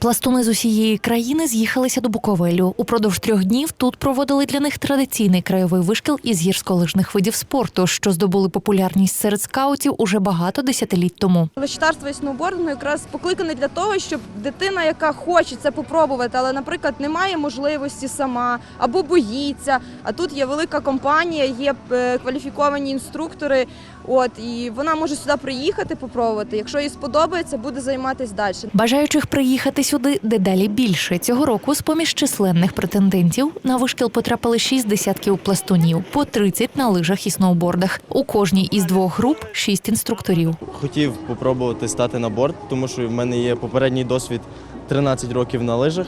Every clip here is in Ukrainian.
Пластуни з усієї країни з'їхалися до Буковелю. Упродовж трьох днів тут проводили для них традиційний краєвий вишкіл із гірськолижних видів спорту, що здобули популярність серед скаутів уже багато десятиліть тому. Лещатарство і сноубордингу якраз покликане для того, щоб дитина, яка хоче це попробувати, але, наприклад, не має можливості сама або боїться. А тут є велика компанія, є е, кваліфіковані інструктори. От і вона може сюди приїхати, попробувати. Якщо їй сподобається, буде займатися далі. Бажаючих приїхати сюди дедалі більше. Цього року з поміж численних претендентів на вишкіл потрапили шість десятків пластунів, по 30 на лижах і сноубордах. У кожній із двох груп шість інструкторів. Хотів попробувати стати на борт, тому що в мене є попередній досвід 13 років на лижах.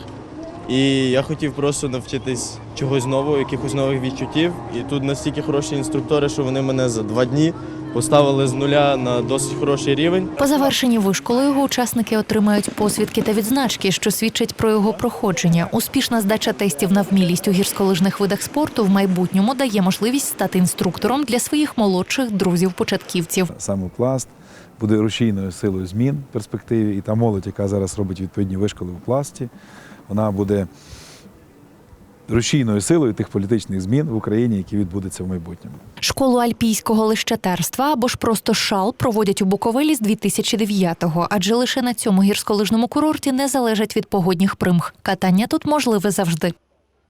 І я хотів просто навчитись чогось нового, якихось нових відчуттів. І тут настільки хороші інструктори, що вони мене за два дні поставили з нуля на досить хороший рівень. По завершенні вишколу його учасники отримають посвідки та відзначки, що свідчать про його проходження. Успішна здача тестів на вмілість у гірськолижних видах спорту в майбутньому дає можливість стати інструктором для своїх молодших друзів-початківців. Саме пласт буде рушійною силою змін в перспективі, і та молодь, яка зараз робить відповідні вишколи у пласті, вона буде рушійною силою тих політичних змін в Україні, які відбудуться в майбутньому. Школу альпійського лищатерства або ж просто шал проводять у Буковелі з 2009-го, адже лише на цьому гірськолижному курорті не залежать від погодних примх. Катання тут можливе завжди.